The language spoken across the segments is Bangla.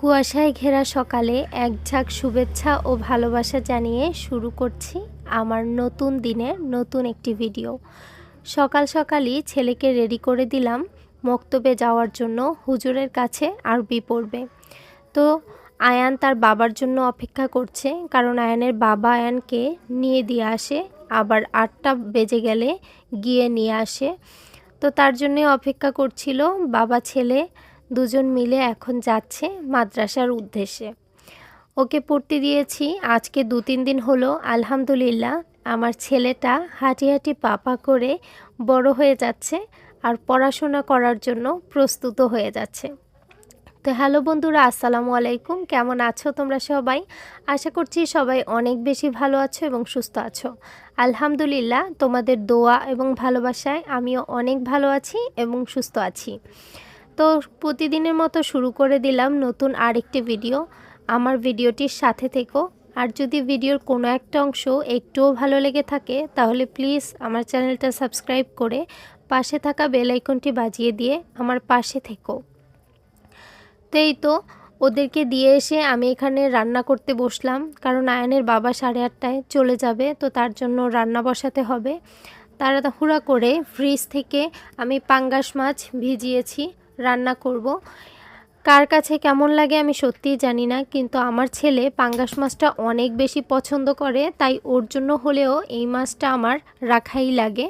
কুয়াশায় ঘেরা সকালে এক ঝাঁক শুভেচ্ছা ও ভালোবাসা জানিয়ে শুরু করছি আমার নতুন দিনের নতুন একটি ভিডিও। সকাল সকালই ছেলেকে রেডি করে দিলাম মক্তবে যাওয়ার জন্য, হুজুরের কাছে আরবি পড়বে তো আয়ান তার বাবার জন্য অপেক্ষা করছে, কারণ আয়ানের বাবা আয়ানকে নিয়ে দিয়ে আসে, আবার আটটা বেজে গেলে গিয়ে নিয়ে আসে। তো তার জন্যে অপেক্ষা করছিল বাবা ছেলে দুজন মিলে এখন যাচ্ছে মাদ্রাসার উদ্দেশ্যে। ওকে পড়তে দিয়েছি, আজকে দু তিন দিন হলো, আলহামদুলিল্লাহ, আমার ছেলেটা হাঁটি হাঁটি পাপা করে বড় হয়ে যাচ্ছে আর পড়াশোনা করার জন্য প্রস্তুত হয়ে যাচ্ছে। তো হ্যালো বন্ধুরা, আসসালামু আলাইকুম, কেমন আছো তোমরা সবাই? আশা করছি সবাই অনেক বেশি ভালো আছো এবং সুস্থ আছো। আলহামদুলিল্লাহ, তোমাদের দোয়া এবং ভালোবাসায় আমিও অনেক ভালো আছি এবং সুস্থ আছি। তো প্রতিদিনের মতো শুরু করে দিলাম নতুন আরেকটি ভিডিও। আমার ভিডিওটির সাথে থেকো। আর যদি ভিডিওর কোনো একটা অংশ একটুও ভালো লেগে থাকে, তাহলে প্লিজ আমার চ্যানেলটা সাবস্ক্রাইব করে পাশে থাকা বেল আইকনটি বাজিয়ে দিয়ে আমার পাশে থেকো। তো এই তো, ওদেরকে দিয়ে এসে আমি এখানে রান্না করতে বসলাম। কারণ আয়নের বাবা সাড়ে আটটায় চলে যাবে, তো তার জন্য রান্না বসাতে হবে। তারা তাড়াহুড়া করে ফ্রিজ থেকে আমি পাঙ্গাস মাছ ভিজিয়েছি। রান্না করব। কার কাছে কেমন লাগে আমি সত্যিই জানি না, কিন্তু আমার ছেলে পাঙ্গাস মাছটা অনেক বেশি পছন্দ করে, তাই ওর জন্য হলেও এই মাছটা আমার রাখাই লাগে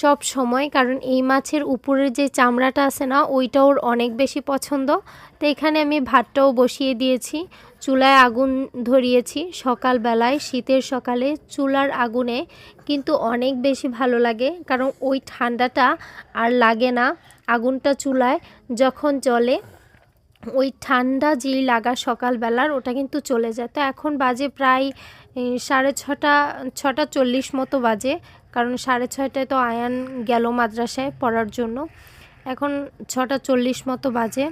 সব সময়, কারণ এই মাছের উপরের যে চামড়াটা আছে না ওইটা ওর অনেক বেশি পছন্দ। তো এখানে আমি ভাতটাও বসিয়ে দিয়েছি। চুলায় আগুন ধরিয়েছি সকালবেলায়, শীতের সকালে চুলার আগুনে। কিন্তু অনেক বেশি ভালো লাগে, কারণ ওই ঠান্ডাটা আর লাগে না আগুনটা চুলায় যখন চলে ওই ঠান্ডা যেই লাগা সকালবেলার, ওটা কিন্তু চলে যায়। তো এখন বাজে প্রায় সাড়ে ছটা ছটা চল্লিশ মতো বাজে, কারণ সাড়ে ছয়টায় তো আয়ান গেল মাদ্রাসায় পড়ার জন্য। এখন ছটা চল্লিশ মতো বাজে।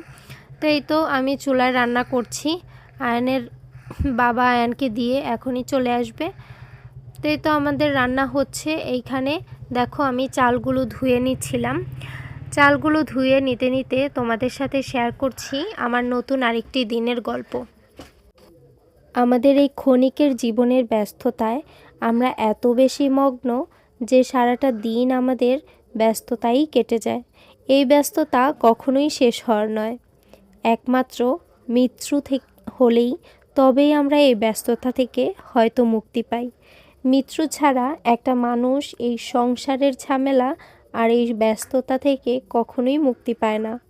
তো এই তো আমি চুলায় রান্না করছি। আয়ানের বাবা আয়ানকে দিয়ে এখনই চলে আসবে। তো এই তো আমাদের রান্না হচ্ছে এইখানে। দেখো আমি চালগুলো ধুয়ে নিচ্ছিলাম। চালগুলো ধুয়ে নিতে নিতে তোমাদের সাথে শেয়ার করছি আমার নতুন আরেকটি দিনের গল্প। আমাদের এই ক্ষণিকের জীবনের ব্যস্ততায় আমরা এত বেশি মগ্ন যে সারাটা দিন আমাদের ব্যস্ততাই কেটে যায়। এই ব্যস্ততা কখনোই শেষ হওয়ার নয়। একমাত্র মৃত্যু হলেই তবেই আমরা এই ব্যস্ততা থেকে হয়তো মুক্তি পাই। মৃত্যু ছাড়া একটা মানুষ এই সংসারের ঝামেলা আর এই ব্যস্ততা থেকে কখনোই মুক্তি পায় না।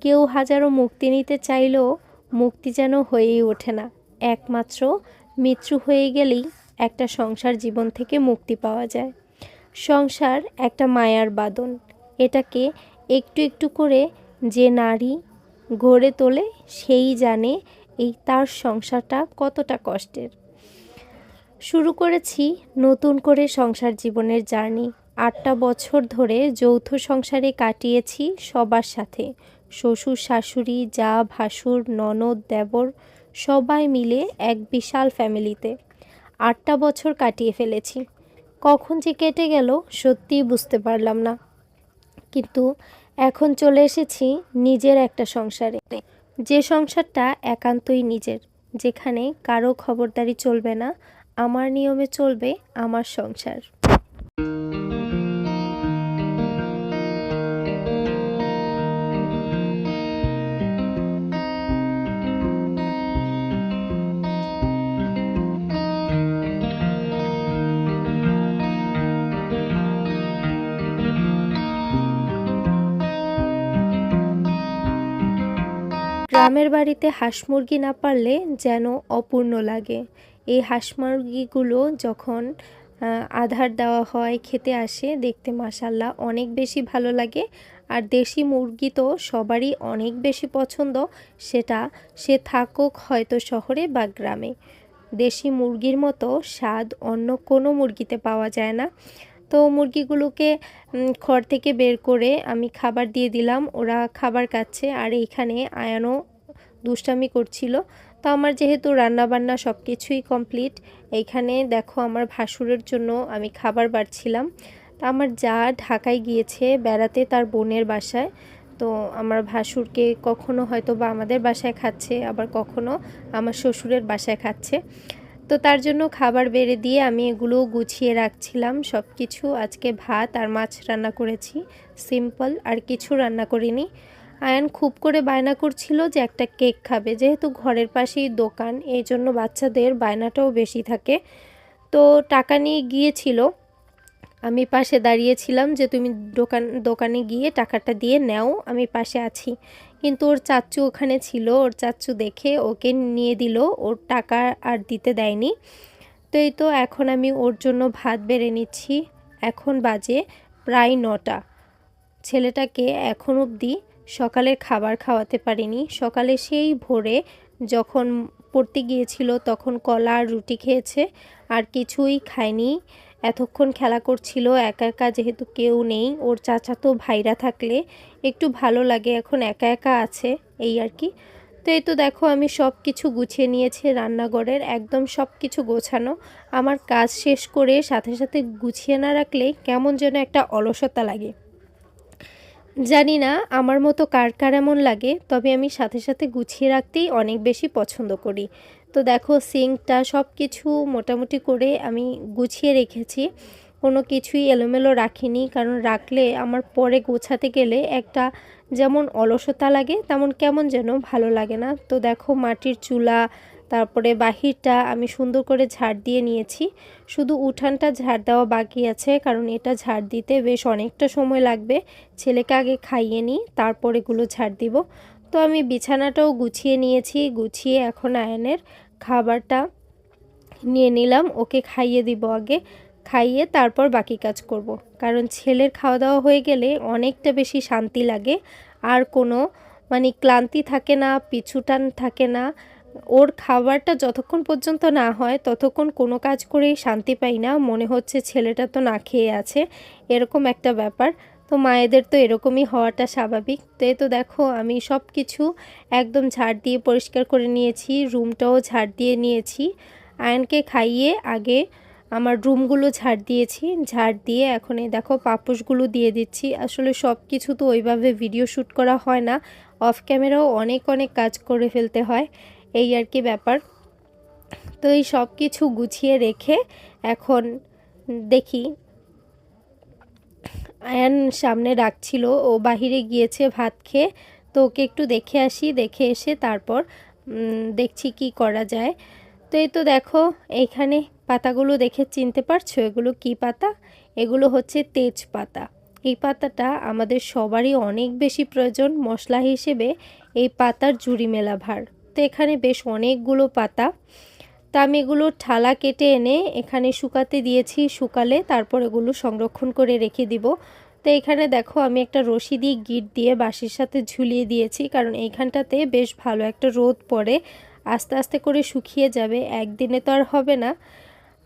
কেউ হাজারো মুক্তি নিতে চাইলেও মুক্তি যেন হয়েই ওঠে না। একমাত্র মৃত্যু হয়ে গেলেই একটা সংসার জীবন থেকে মুক্তি পাওয়া যায়। সংসার একটা মায়ার বাদন এটাকে একটু একটু করে যে নারী গড়ে তোলে, সেই জানে এই তার সংসারটা কতটা কষ্টের। শুরু করেছি নতুন করে সংসার জীবনের জার্নি। আটটা বছর ধরে যৌথ সংসারে কাটিয়েছি সবার সাথে। শ্বশুর, শাশুড়ি, যা, ভাসুর, ননদ, দেবর সবাই মিলে এক বিশাল ফ্যামিলিতে। আটটা বছর কাটিয়ে ফেলেছি। কখন যে কেটে গেল সত্যিই বুঝতে পারলাম না। কিন্তু এখন চলে এসেছি নিজের একটা সংসারে। যে সংসারটা একান্তই নিজের, যেখানে কারও খবরদারি চলবে না, আমার নিয়মে চলবে আমার সংসার। গ্রামের বাড়িতে হাঁস মুরগি না পারলে যেন অপূর্ণ লাগে। এই হাঁস মুরগিগুলো যখন আধার দেওয়া হয়, খেতে আসে, দেখতে মাসাল্লাহ অনেক বেশি ভালো লাগে। আর দেশি মুরগি তো সবারই অনেক বেশি পছন্দ, সেটা সে থাকুক হয়তো শহরে বা গ্রামে। দেশি মুরগির মতো স্বাদ অন্য কোনো মুরগিতে পাওয়া যায় না। তো মুরগিগুলোকে খড় থেকে বের করে আমি খাবার দিয়ে দিলাম। ওরা খাবার খাচ্ছে আর এইখানে আয়ানও দুষ্টামি করছিল। তো আমার যেহেতু রান্নাবান্না সব কিছুই কমপ্লিট, এইখানে দেখো আমার ভাসুরের জন্য আমি খাবার বাড়ছিলাম। তা আমার যা ঢাকায় গিয়েছে বেড়াতে তার বোনের বাসায়। তো আমার ভাসুরকে কখনো হয়তো বা আমাদের বাসায় খাচ্ছে, আবার কখনো আমার শ্বশুরের বাসায় খাচ্ছে। তো তার জন্য খাবার বেড়ে দিয়ে আমি এগুলো গুছিয়ে রাখছিলাম সব কিছু আজকে ভাত আর মাছ রান্না করেছি, সিম্পল। আর কিছু রান্না করিনি। আয়ান খুব করে বায়না করছিল যে একটা কেক খাবে, যেহেতু ঘরের পাশেই দোকান এই জন্য বাচ্চাদের বায়নাটাও বেশি থাকে। তো টাকা নিয়ে গিয়েছিল। আমি পাশে দাঁড়িয়েছিলাম যে তুমি দোকান, দোকানে গিয়ে টাকাটা দিয়ে নাও, আমি পাশে আছি। কিন্তু ওর চাচ্চু ওখানে ছিল, ওর চাচ্চু দেখে ওকে নিয়ে দিল, ওর টাকা আর দিতে দেয়নি। তো এই তো এখন আমি ওর জন্য ভাত বেড়ে নিচ্ছি। এখন বাজে প্রায় নটা। ছেলেটাকে এখন অবধি সকালের খাবার খাওয়াতে পারিনি। সকালে সেই ভোরে যখন পড়তে গিয়েছিল তখন কলা আর রুটি খেয়েছে, আর কিছুই খায়নি। এতক্ষণ খেলা করছিল, একা একা যেহেতু কেউ নেই, ওর চাচাতো ভাইরা থাকলে একটু ভালো লাগে, এখন একা একা আছে, এই আর কি। তো এই তো দেখো, আমি সব কিছু গুছিয়ে নিয়েছি রান্নাঘরের, একদম সব কিছু গোছানো। আমার কাজ শেষ করে সাথে সাথে গুছিয়ে না রাখলে কেমন যেন একটা অলসতা লাগে। জানি না আমার মতো কার কার এমন লাগে, তবে আমি সাথে সাথে গুছিয়ে রাখতেই অনেক বেশি পছন্দ করি। তো দেখো সিঙ্কটা সব কিছু মোটামুটি করে আমি গুছিয়ে রেখেছি। কোনো কিছুই এলোমেলো রাখিনি, কারণ রাখলে আমার পরে গোছাতে গেলে একটা যেমন অলসতা লাগে, তেমন কেমন যেন ভালো লাগে না। তো দেখো মাটির চুলা, তারপরে বাহিরটা আমি সুন্দর করে ঝাড় দিয়ে নিয়েছি। শুধু উঠানটা ঝাড় দেওয়া বাকি আছে, কারণ এটা ঝাড় দিতে বেশ অনেকটা সময় লাগবে। ছেলেকে আগে খাইয়ে নিই, তারপর এগুলো ঝাড় দিব। তো আমি বিছানাটাও গুছিয়ে নিয়েছি, গুছিয়ে এখন আয়নের। খাবারটা নিয়ে নিলাম, ওকে খাইয়ে দিব আগে। খাইয়ে তারপর বাকি কাজ করব। কারণ ছেলের খাওয়া দাওয়া হয়ে গেলে অনেকটা বেশি শান্তি লাগে। আর কোনো মানে ক্লান্তি থাকে না, পিছুটান থাকে না। ওর খাবারটা যতক্ষণ পর্যন্ত না হয়, ততক্ষণ কোনো কাজ করেই শান্তি পাই না। মনে হচ্ছে ছেলেটা তো না খেয়ে আছে। এরকম একটা ব্যাপার। তো মায়েদের তো এরকমই হওয়াটা স্বাভাবিক। তো এই তো দেখো, আমি সব কিছু একদম ঝাড় দিয়ে পরিষ্কার করে নিয়েছি, রুমটাও ঝাড় দিয়ে নিয়েছি। আয়নকে খাইয়ে আগে আমার রুমগুলো ঝাড় দিয়েছি। ঝাড় দিয়ে এখন এই দেখো পাপোশগুলো দিয়ে দিচ্ছি। আসলে সব কিছু তো ওইভাবে ভিডিও শ্যুট করা হয় না, অফ ক্যামেরাও অনেক অনেক কাজ করে ফেলতে হয়, এই আর কি ব্যাপার। তো এই সব কিছু গুছিয়ে রেখে এখন দেখি আয়ান সামনে ডাকছিল, ও বাহিরে গিয়েছে ভাত খেয়ে, তো ওকে একটু দেখে আসি। দেখে এসে তারপর দেখছি কি করা যায়। তো এই তো দেখো, এইখানে পাতাগুলো দেখে চিনতে পারছ? এগুলো কি পাতা? এগুলো হচ্ছে তেজপাতা। এই পাতাটা আমাদের সবারই অনেক বেশি প্রয়োজন মশলা হিসেবে এই পাতার জুড়ি মেলা ভার। তো এখানে বেশ অনেকগুলো পাতা। তা আমি এগুলো ঠালা কেটে এনে এখানে শুকাতে দিয়েছি, শুকালে তারপর এগুলো সংরক্ষণ করে রেখে দিব। তো এখানে দেখো আমি একটা রশি দিয়ে গিট দিয়ে বাঁশের সাথে ঝুলিয়ে দিয়েছি, কারণ এইখানটাতে বেশ ভালো একটা রোদ পড়ে। আস্তে আস্তে করে শুকিয়ে যাবে, একদিনে তো আর হবে না।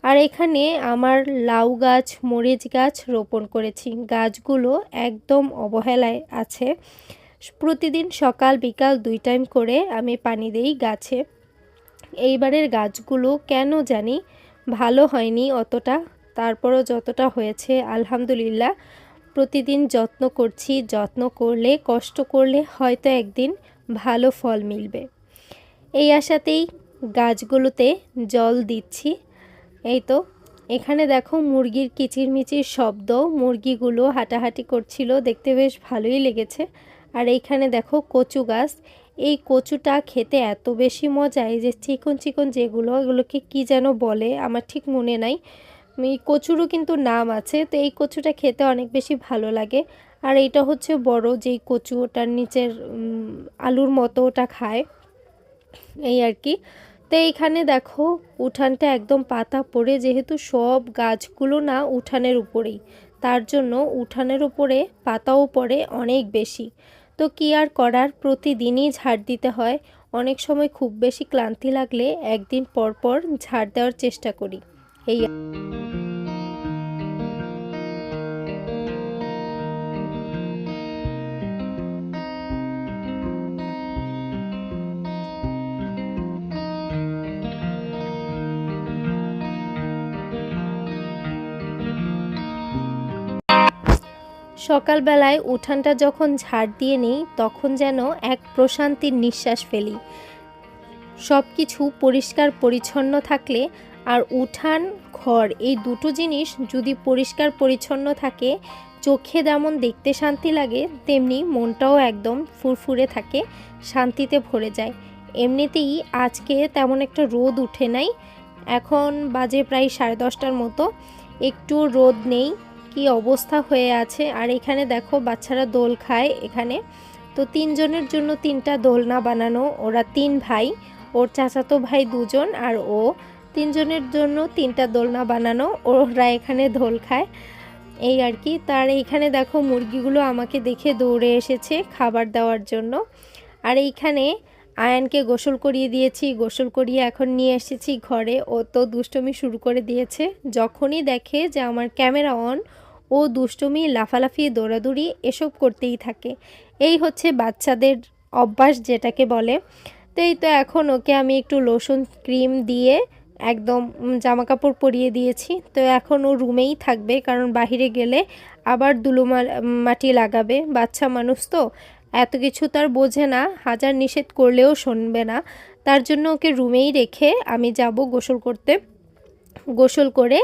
আর এখানে আমার লাউ গাছ, মরিচ গাছ রোপণ করেছি। গাছগুলো একদম অবহেলায় আছে। প্রতিদিন সকাল বিকাল দুই টাইম করে আমি পানি দেই গাছে। এইবারের গাছগুলো কেন জানি ভালো হয়নি অতটা। তারপরও যতটা হয়েছে, আলহামদুলিল্লাহ। প্রতিদিন যত্ন করছি, যত্ন করলে, কষ্ট করলে হয়তো একদিন ভালো ফল মিলবে। এই আশাতেই গাছগুলোতে জল দিচ্ছি। এই তো, এখানে দেখো মুরগির কিচিরমিচির শব্দ, মুরগিগুলো হাঁটাহাঁটি করছিল, দেখতে বেশ ভালোই লেগেছে। আর এইখানে দেখো কচু গাছ এই কচুটা খেতে এত বেশি মজা, এই যে চিকন চিকন যেগুলো, এগুলোকে কি যেন বলে আমার ঠিক মনে নাই। এই কচুরও কিন্তু নাম আছে, তো এই কচুটা খেতে অনেক বেশি ভালো লাগে। আর এটা হচ্ছে বড় যেই কচু, ওটার নিচের আলুর মতো ওটা খায়। এই আর কি। তো এইখানে দেখো, উঠানটা একদম পাতা পড়ে, যেহেতু সব গাছগুলো না উঠানের উপরেই, তার জন্য উঠানের উপরে পাতাও পড়ে অনেক বেশি। তো কি আর করার? প্রতিদিনই ঝাড় দিতে হয়। অনেক সময় খুব বেশি ক্লান্তি লাগলে একদিন পর পর ঝাড় দেওয়ার চেষ্টা করি। এই সকালবেলায় উঠানটা যখন ঝাড় দিয়ে নিই, তখন যেন এক প্রশান্তির নিঃশ্বাস ফেলি। সব কিছু পরিষ্কার পরিচ্ছন্ন থাকলে আর উঠান, ঘর এই দুটো জিনিস যদি পরিষ্কার পরিচ্ছন্ন থাকে, চোখে যেমন দেখতে শান্তি লাগে, তেমনি মনটাও একদম ফুরফুরে থাকে, শান্তিতে ভরে যায়। এমনিতেই আজকে তেমন একটা রোদ উঠে নাই। এখন বাজে প্রায় সাড়ে দশটার মতো। একটু রোদ নেই কি অবস্থা হয়ে আছে। আর এখানে দেখো বাচ্চারা দোল খায় এখানে। তো তিনজনের জন্য তিনটা দোলনা বানানো। ওরা তিন ভাই, ওর চাচাতো ভাই দুজন আর ও। তিনজনের জন্য তিনটা দোলনা বানানো। ওরা এখানে দোল খায়। এই আর কি। তার এইখানে দেখো মুরগিগুলো আমাকে দেখে দৌড়ে এসেছে খাবার দেওয়ার জন্য। আর এইখানে আয়ানকে গোসল করিয়ে দিয়েছি, গোসল করিয়ে এখন নিয়ে এসেছি ঘরে। ও তো দুষ্টমি শুরু করে দিয়েছে। যখনই দেখে যে আমার ক্যামেরা অন, ও দুষ্টমি, লাফালাফি, দৌড়াদৌড়ি এসব করতেই থাকে। এই হচ্ছে বাচ্চাদের অভ্যাস যেটাকে বলে। তো এই তো এখন ওকে আমি একটু লোশন ক্রিম দিয়ে একদম জামা কাপড় পরিয়ে দিয়েছি। তো এখন ও রুমেই থাকবে, কারণ বাহিরে গেলে আবার দুলো মাটি লাগাবে। বাচ্চা মানুষ তো এত কিছু তার বোঝে না, হাজার নিষেধ করলেও শুনবে না। তার জন্য ওকে রুমেই রেখে আমি যাব গোসল করতে। গোসল করে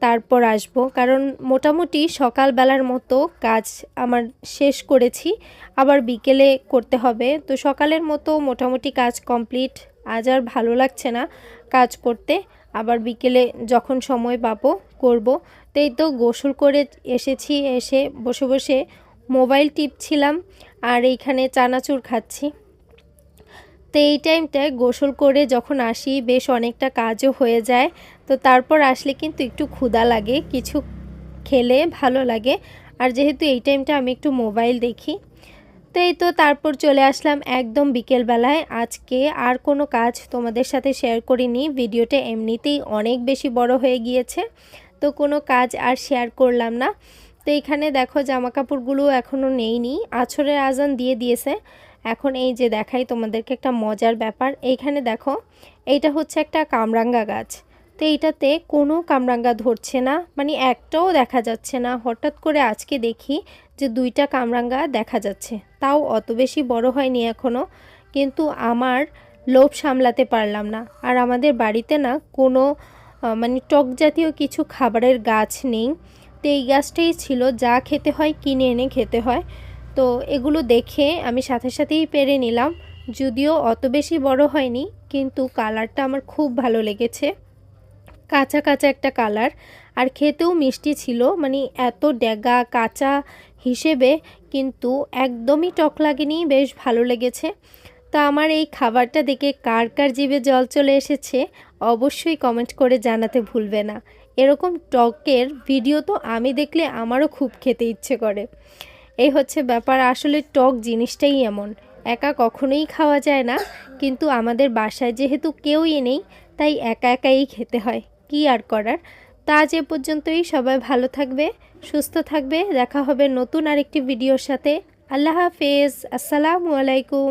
তারপর আসব। কারণ মোটামুটি সকালবেলার মতো কাজ আমার শেষ করেছি, আবার বিকেলে করতে হবে। তো সকালের মতো মোটামুটি কাজ কমপ্লিট, আজ আর ভালো লাগছে না কাজ করতে। আবার বিকেলে যখন সময় পাবো করব। তো এই তো গোসল করে এসেছি, এসে বসে বসে মোবাইল টিপছিলাম। আর এইখানে চানাচুর খাচ্ছি। তো এই টাইমটায় গোসল করে যখন আসি, বেশ অনেকটা কাজও হয়ে যায়। তো তারপর আসলে কিন্তু একটু ক্ষুধা লাগে, কিছু খেলে ভালো লাগে। আর যেহেতু এই টাইমটা আমি একটু মোবাইল দেখি। তো এই তো তারপর চলে আসলাম একদম বিকেলবেলায়। আজকে আর কোনো কাজ তোমাদের সাথে শেয়ার করিনি। ভিডিওটা এমনিতেই অনেক বেশি বড় হয়ে গিয়েছে। তো কোনো কাজ আর শেয়ার করলাম না। তো এখানে দেখো জামা কাপড়গুলো এখনও নেইনি। আছরের আজান দিয়ে দিয়েছে। এখন এই যে দেখাই তোমাদেরকে একটা মজার ব্যাপার। এইখানে দেখো, এইটা হচ্ছে একটা কামরাঙ্গা গাছ। তো এইটাতে কোনো কামরাঙ্গা ধরছে না মানে একটাও দেখা যাচ্ছে না। হঠাৎ করে আজকে দেখি যে দুইটা কামরাঙ্গা দেখা যাচ্ছে। তাও অত বেশি বড় হয়নি এখনও কিন্তু আমার লোভ সামলাতে পারলাম না। আর আমাদের বাড়িতে না কোনো মানে টক জাতীয় কিছু খাবারের গাছ নেই। তো এই গাছটাই ছিল, যা খেতে হয় কিনে এনে খেতে হয়। তো এগুলো দেখে আমি সাথে সাথেই পেরে নিলাম। যদিও অত বেশি বড় হয়নি, কিন্তু কালারটা আমার খুব ভালো লেগেছে। কাঁচা কাঁচা একটা কালার। আর খেতেও মিষ্টি ছিল মানে এত ড্যাগা কাঁচা হিসেবে, কিন্তু একদমই টক লাগেনি, বেশ ভালো লেগেছে। তো আমার এই খাবারটা দেখে কার কার জিভে জল চলে এসেছে, অবশ্যই কমেন্ট করে জানাতে ভুলবে না। এরকম টকের ভিডিও তো আমি দেখলে আমারও খুব খেতে ইচ্ছে করে। এই হচ্ছে ব্যাপার, আসলে টক জিনিসটাই এমন। একা কখনোই খাওয়া যায় না, কিন্তু আমাদের বাসায় যেহেতু কেউই নেই, তাই একা একাই খেতে হয়। কি আর করার? তা আজ এ পর্যন্তই, সবাই ভালো থাকবে, সুস্থ থাকবে। দেখা হবে নতুন আরেকটি ভিডিওর সাথে। আল্লাহ হাফেজ, আসসালামু আলাইকুম।